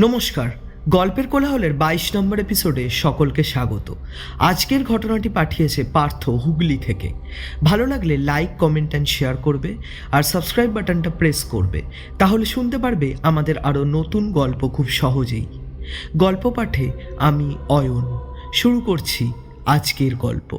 নমস্কার, গল্পের কোলাহলের বাইশ নম্বর এপিসোডে সকলকে স্বাগত। আজকের ঘটনাটি পাঠিয়েছে পার্থ হুগলি থেকে। ভালো লাগলে লাইক, কমেন্ট অ্যান্ড শেয়ার করবে আর সাবস্ক্রাইব বাটনটা প্রেস করবে, তাহলে শুনতে পারবে আমাদের আরও নতুন গল্প খুব সহজেই। গল্প পাঠে আমি অয়ন। শুরু করছি আজকের গল্প।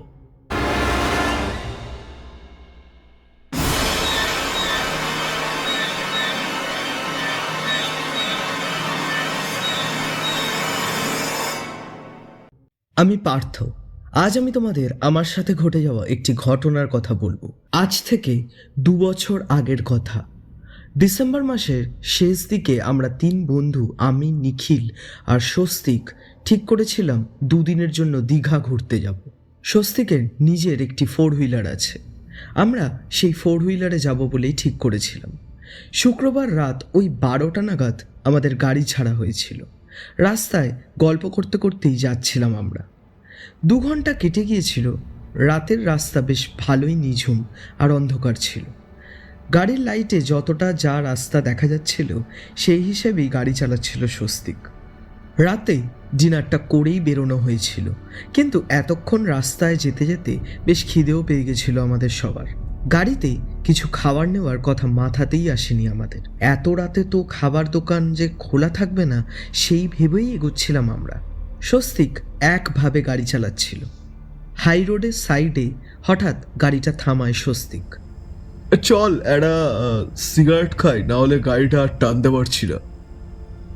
আমি পার্থ। আজ আমি তোমাদের আমার সাথে ঘটে যাওয়া একটি ঘটনার কথা বলব। আজ থেকে দু বছর আগের কথা। ডিসেম্বর মাসের শেষ দিকে আমরা তিন বন্ধু, আমি, নিখিল আর স্বস্তিক, ঠিক করেছিলাম দুদিনের জন্য দীঘা ঘুরতে যাব। স্বস্তিকের নিজের একটি ফোর হুইলার আছে। আমরা সেই ফোর হুইলারে যাব বলেই ঠিক করেছিলাম। শুক্রবার রাত ওই বারোটা নাগাদ আমাদের গাড়ি ছাড়া হয়েছিল। রাস্তায় গল্প করতে করতেই যাচ্ছিলাম আমরা। দু ঘণ্টা কেটে গিয়েছিল। রাতের রাস্তা বেশ ভালোই নিঝুম আর অন্ধকার ছিল। গাড়ির লাইটে যতটা যা রাস্তা দেখা যাচ্ছিল, সেই হিসেবেই গাড়ি চালাচ্ছিল স্বস্তিক। রাতে ডিনারটা করেই বেরোনো হয়েছিল, কিন্তু এতক্ষণ রাস্তায় যেতে যেতে বেশ খিদেও পেয়ে গেছিল আমাদের সবার। গাড়িতে কিছু খাবার নেওয়ার কথা মাথাতেই আসেনি আমাদের। এত রাতে তো খাবার দোকান যে খোলা থাকবে না, সেই ভেবেই এগোচ্ছিলাম আমরা। স্বস্তিক একভাবে গাড়ি চালাচ্ছিল। হাই রোডের সাইডে হঠাৎ গাড়িটা থামায় স্বস্তিক। চল একটা সিগারেট খাই না হলে গাড়িটা আর টানতে পারছি না।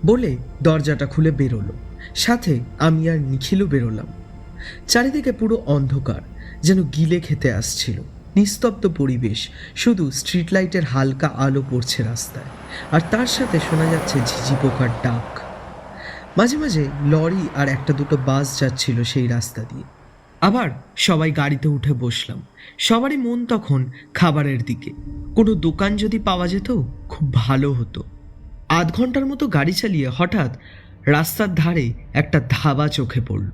বলে দরজাটা খুলে বেরোলো। সাথে আমি আর নিখিলও বেরোলাম। চারিদিকে পুরো অন্ধকার যেন গিলে খেতে আসছিল। নিস্তব্ধ পরিবেশ শুধু স্ট্রিট লাইটের হালকা আলো পড়ছে রাস্তায়। আর তার সাথে শোনা যাচ্ছে ঝিঝি পোকার ডাক। মাঝে মাঝে লরি আর একটা দুটো বাস যাচ্ছিল সেই রাস্তা দিয়ে। আবার সবাই গাড়িতে উঠে বসলাম। সবারই মন তখন খাবারের দিকে। কোনো দোকান যদি পাওয়া যেত, খুব ভালো হতো। আধ ঘণ্টার মতো গাড়ি চালিয়ে হঠাৎ রাস্তার ধারে একটা ধাবা চোখে পড়ল।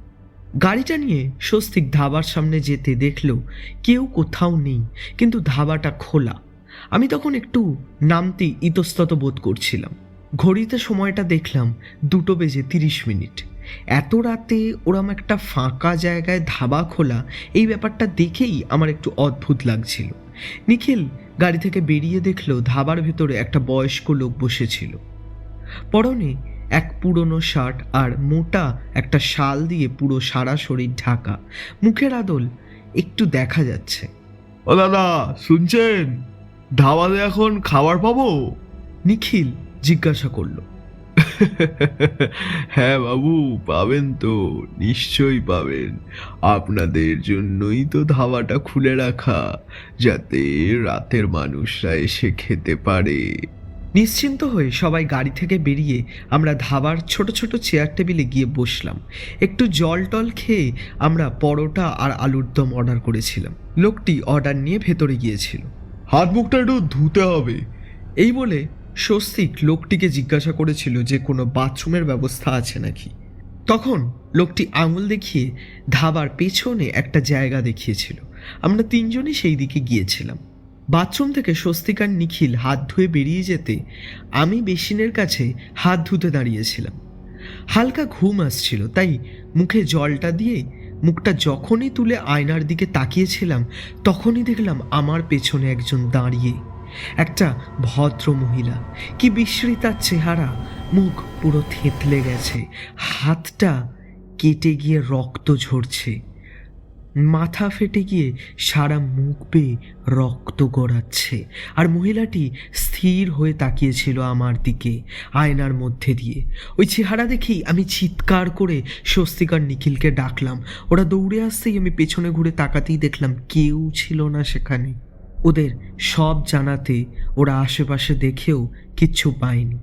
গাড়িটা নিয়ে স্বস্তিক ধাবার সামনে যেতে দেখল, কেউ কোথাও নেই, কিন্তু ধাবাটা খোলা। আমি তখন একটু নামতে ইতস্তত বোধ করছিলাম। ঘড়িতে সময়টা দেখলাম দুটো বেজে তিরিশ মিনিট। এত রাতে ওরম একটা ফাঁকা জায়গায় ধাবা খোলা এই ব্যাপারটা দেখেই আমার একটু অদ্ভুত লাগছিল। নিখিল গাড়ি থেকে বেরিয়ে দেখল ধাবার ভেতরে একটা বয়স্ক লোক বসেছিল। পরনে এক পুরনো শার্ট আর মোটা একটা শাল দিয়ে পুরো সারা শরীর ঢাকা। মুখের আদল একটু দেখা যাচ্ছে। ও দাদা শুনছেন? ধাবাতে এখন খাবার পাবো? নিখিল জিজ্ঞাসা করল। হ্যাঁ বাবু পাবেন তো নিশ্চয়ই পাবেন। আপনাদের জন্যই তো ধাবাটা খুলে রাখা যাতে রাতের মানুষরা এসে খেতে পারে। নিশ্চিন্ত হয়ে সবাই গাড়ি থেকে বেরিয়ে আমরা ধাবার ছোট ছোট চেয়ার টেবিলে গিয়ে বসলাম। একটু জল টল খেয়ে আমরা পরোটা আর আলুর দম অর্ডার করেছিলাম। লোকটি অর্ডার নিয়ে ভেতরে গিয়েছিল। হাত মুখটা একটু ধুতে হবে। এই বলে স্বস্তিক লোকটিকে জিজ্ঞাসা করেছিল যে কোনো বাথরুমের ব্যবস্থা আছে নাকি। তখন লোকটি আঙুল দেখিয়ে ধাবার পেছনে একটা জায়গা দেখিয়েছিল। আমরা তিনজনই সেই দিকে গিয়েছিলাম। বাথরুম থেকে স্বস্তিকার নিখিল হাত ধুয়ে বেরিয়ে যেতে আমি বেসিনের কাছে হাত ধুতে দাঁড়িয়েছিলাম। হালকা ঘুম আসছিল, তাই মুখে জলটা দিয়ে মুখটা যখনই তুলে আয়নার দিকে তাকিয়েছিলাম, তখনই দেখলাম আমার পেছনে একজন দাঁড়িয়ে একটা ভদ্র মহিলা। কি বিশ্রী তার চেহারা। মুখ পুরো থেতলে গেছে। হাতটা কেটে গিয়ে রক্ত ঝরছে। মাথা ফেটে গিয়ে সারা মুখ বেয়ে রক্ত গড়াচ্ছে। আর মহিলাটি স্থির হয়ে তাকিয়েছিল আমার দিকে, আয়নার মধ্যে দিয়ে। ওই চেহারা দেখেই আমি চিৎকার করে স্বস্তিকার নিখিলকে ডাকলাম। ওরা দৌড়ে আসতেই আমি পেছনে ঘুরে তাকাতেই দেখলাম কেউ ছিল না সেখানে। ওদের সব জানাতে ওরা আশেপাশে দেখেও কিচ্ছু পায়নি।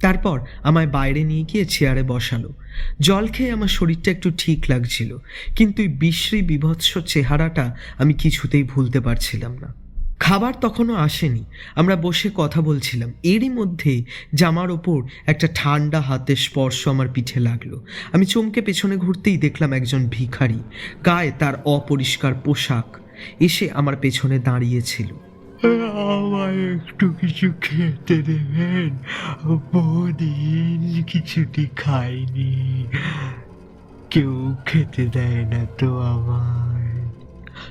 তারপর আমায় বাইরে নিয়ে গিয়ে চেয়ারে বসালো। জল খেয়ে আমার শরীরটা একটু ঠিক লাগছিল, কিন্তু বিশ্রী বিভৎস চেহারাটা আমি কিছুতেই ভুলতে পারছিলাম না। খাবার তখনও আসেনি, আমরা বসে কথা বলছিলাম। এরই মধ্যে জামার ওপর একটা ঠান্ডা হাতের স্পর্শ আমার পিঠে লাগল। আমি চমকে পেছনে ঘুরতেই দেখলাম একজন ভিখারি, গায়ে তার অপরিষ্কার পোশাক। এসে আমার পেছনে দাঁড়িয়েছিল। আমায় একটু কিছু খেতে দেবেন। বহুদিন কিছুটি খাইনি। কেউ খেতে দেয় না তো আমায়।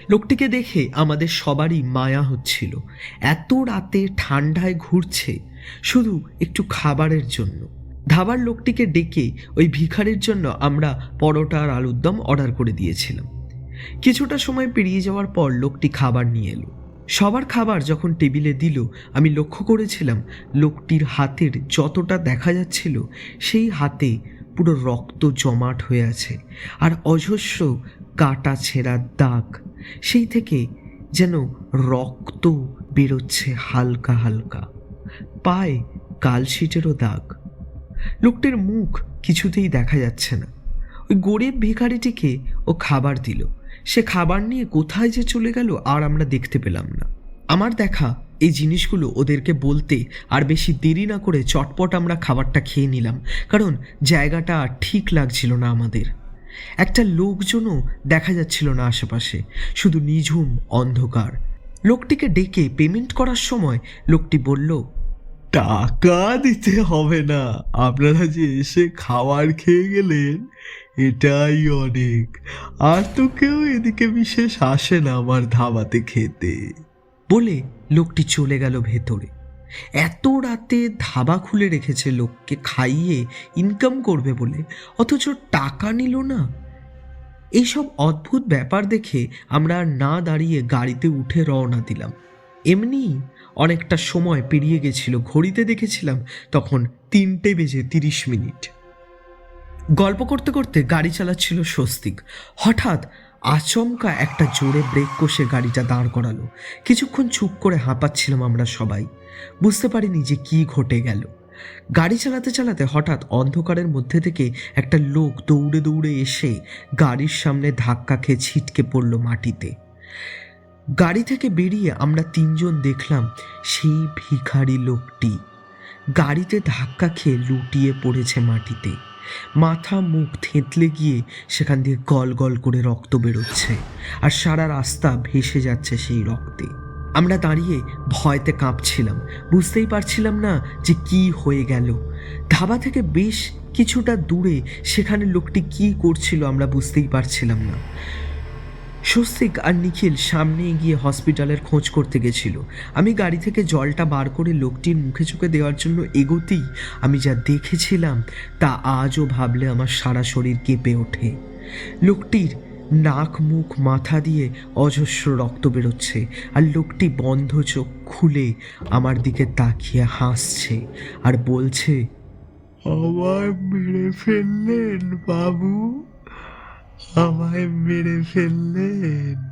লোকটিকে দেখে আমাদের সবারই মায়া হচ্ছিল। এত রাতে ঠান্ডায় ঘুরছে শুধু একটু খাবারের জন্য। ধাবার লোকটিকে ডেকে ওই ভিখারির জন্য আমরা পরোটা আর আলুর দম অর্ডার করে দিয়েছিলাম। কিছুটা সময় পেরিয়ে যাওয়ার পর লোকটি খাবার নিয়ে এলো। সবার খাবার যখন টেবিলে দিল, আমি লক্ষ্য করেছিলাম লোকটির হাতের যতটা দেখা যাচ্ছিল, সেই হাতে পুরো রক্ত জমাট হয়ে আছে আর অজস্র কাটা ছেঁড়ার দাগ। সেই থেকে যেন রক্ত বেরোচ্ছে হালকা হালকা। পায়ে কালশিটেরও দাগ। লোকটির মুখ কিছুতেই দেখা যাচ্ছে না। ওই গরিব ভিখারিটিকে ও খাবার দিল। সে খাবার নিয়ে কোথায় যে চলে গেল আর আমরা দেখতে পেলাম না। আমার দেখা, এই জিনিসগুলো ওদেরকে বলতে আর বেশি দেরি না করে চটপট আমরা খাবারটা খেয়ে নিলাম, কারণ জায়গাটা ঠিক লাগছিল না আমাদের। একটা লোকজনও দেখা যাচ্ছিল না আশেপাশে, শুধু নিঝুম অন্ধকার। লোকটিকে ডেকে পেমেন্ট করার সময় লোকটি বলল, টাকা দিতে হবে না। আপনারা যে এসে খাবার খেয়ে গেলেন এটাই অনেক। আর তো কেউ এদিকে বিশেষ আসে না আমার ধাবাতে খেতে। বলে লোকটি চলে গেল ভেতরে। এত রাতে ধাবা খুলে রেখেছে লোককে খাইয়ে ইনকাম করবে বলে। অথচ টাকা নিল না। এইসব অদ্ভুত ব্যাপার দেখে আমরা না দাঁড়িয়ে গাড়িতে উঠে রওনা দিলাম। এমনি অনেকটা সময় পেরিয়ে গেছিল। ঘড়িতে দেখেছিলাম তখন তিনটে বেজে তিরিশ মিনিট। গল্প করতে করতে গাড়ি চালাচ্ছিল স্বস্তিক। হঠাৎ আচমকা একটা জোরে ব্রেক কষে গাড়িটা দাঁড় করালো। কিছুক্ষণ চুপ করে হাঁপাচ্ছিলাম আমরা সবাই। বুঝতে পারিনি যে কি ঘটে গেল। গাড়ি চালাতে চালাতে হঠাৎ অন্ধকারের মধ্যে থেকে একটা লোক দৌড়ে দৌড়ে এসে গাড়ির সামনে ধাক্কা খেয়ে ছিটকে পড়ল মাটিতে। গাড়ি থেকে বেরিয়ে আমরা তিনজন দেখলাম সেই ভিখারি লোকটি। গাড়িতে ধাক্কা খেয়ে লুটিয়ে পড়েছে মাটিতে। মাথা মুখ থেঁতলে গিয়ে সেখান দিয়ে গল গল করে রক্ত বেরোচ্ছে আর সারা রাস্তা ভেসে যাচ্ছে সেই রক্তে। আমরা দাঁড়িয়ে ভয়তে কাঁপছিলাম, বুঝতেই পারছিলাম না যে কি হয়ে গেল। ধাবা থেকে বেশ কিছুটা দূরে সেখানে লোকটি কি করছিল আমরা বুঝতেই পারছিলাম না। স্বস্তিক আর নিখিল সামনে গিয়ে হসপিটালের খোঁজ করতে গেছিল। আমি গাড়ি থেকে জলটা বার করে লোকটির মুখে চোখে দেওয়ার জন্য এগোতেই আমি যা দেখেছিলাম তা আজও ভাবলে আমার সারা শরীর কেঁপে ওঠে। লোকটির নাক, মুখ, মাথা দিয়ে অজস্র রক্ত বেরোচ্ছে আর লোকটি বন্ধ চোখ খুলে আমার দিকে তাকিয়ে হাসছে আর বলছে, আমার মেরে ফেললেন, বাবু। আমায় মেরে ফেললেন।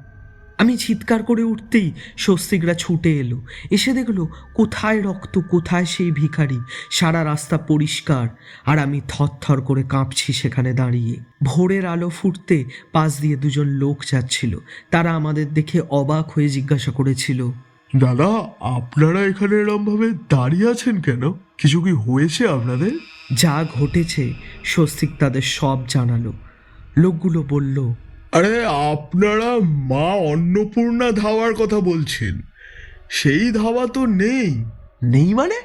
আমি চিৎকার করে উঠতেই স্বস্তিকরা ছুটে এলো। এসে দেখল কোথায় রক্ত কোথায় সেই ভিখারি? সারা রাস্তা পরিষ্কার। আর আমি থরথর করে কাঁপছি সেখানে দাঁড়িয়ে। ভোরের আলো ফুটতে পাশ দিয়ে দুজন লোক যাচ্ছিল। তারা আমাদের দেখে অবাক হয়ে জিজ্ঞাসা করেছিল দাদা আপনারা এখানে এরম ভাবে দাঁড়িয়ে আছেন কেন? কিছু কি হয়েছে আপনাদের? যা ঘটেছে স্বস্তিক তাদের সব জানালো। লোকগুলো বলল আরে আপনারা মা অন্নপূর্ণা ধাবার কথা বলছেন। সেই ধাবা তো নেই। নেই মানে?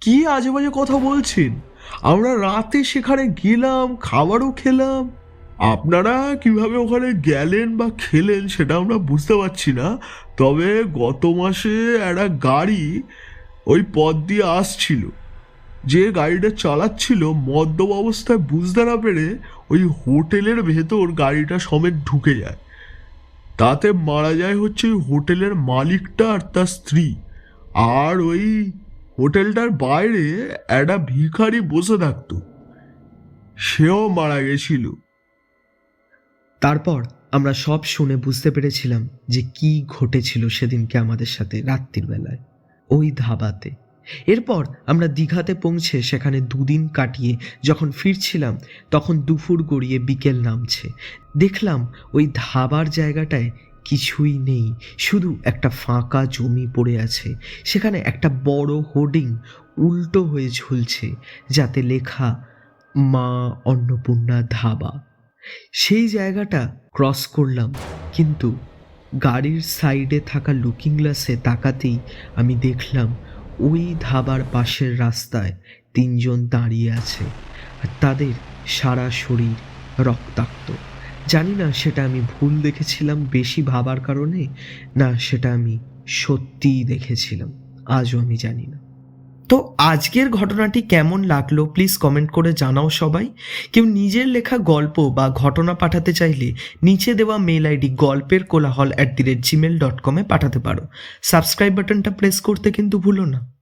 কি আজে বাজে কথা বলছেন? আমরা রাতে সেখানে গেলাম খাবারও খেলাম। আপনারা কীভাবে ওখানে গেলেন বা খেলেন সেটা আমরা বুঝতে পারছি না। তবে গত মাসে একটা গাড়ি ওই পথ দিয়ে আসছিল। যে গাড়িটা চালাচ্ছিল, মদ্যপ অবস্থায় বুঝতে না পেরে ওই হোটেলের ভেতর গাড়িটা সমেত ঢুকে যায়। তাতে মারা যায় হচ্ছে ওই হোটেলের মালিকটা আর তার স্ত্রী। আর ওই হোটেলটার বাইরে একটা ভিখারি বসে থাকতো। সেও মারা গেছিল। তারপর আমরা সব শুনে বুঝতে পেরেছিলাম যে কি ঘটেছিল সেদিনকে আমাদের সাথে রাত্রির বেলায়। ওই ধাবাতে। এরপর আমরা দীঘাতে পৌঁছে সেখানে দুদিন কাটিয়ে যখন ফিরছিলাম, তখন দুপুর গড়িয়ে বিকেল নামছে। দেখলাম ওই ধাবার জায়গাটায় কিছুই নেই, শুধু একটা ফাঁকা জমি পড়ে আছে। সেখানে একটা বড় হোর্ডিং উল্টো হয়ে ঝুলছে, যাতে লেখা মা অন্নপূর্ণা ধাবা। সেই জায়গাটা ক্রস করলাম, কিন্তু গাড়ির সাইডে থাকা লুকিং গ্লাসে তাকাতেই আমি দেখলাম ওই ধাবার পাশের রাস্তায় তিনজন দাঁড়িয়ে আছে আর তাদের সারা শরীর রক্তাক্ত। জানি না সেটা আমি ভুল দেখেছিলাম বেশি ভাবার কারণে, না সেটা আমি সত্যিই দেখেছিলাম। আজও আমি জানি না। তো আজকের ঘটনাটি কেমন লাগল প্লিজ কমেন্ট করে জানাও সবাই। কেউ নিজের লেখা গল্প বা ঘটনা পাঠাতে চাইলে নিচে দেওয়া মেল আইডি গল্পের কোলাহল at the rate Gmail dot কমে পাঠাতে পারো। সাবস্ক্রাইব বাটনটা প্রেস করতে কিন্তু ভুলো না।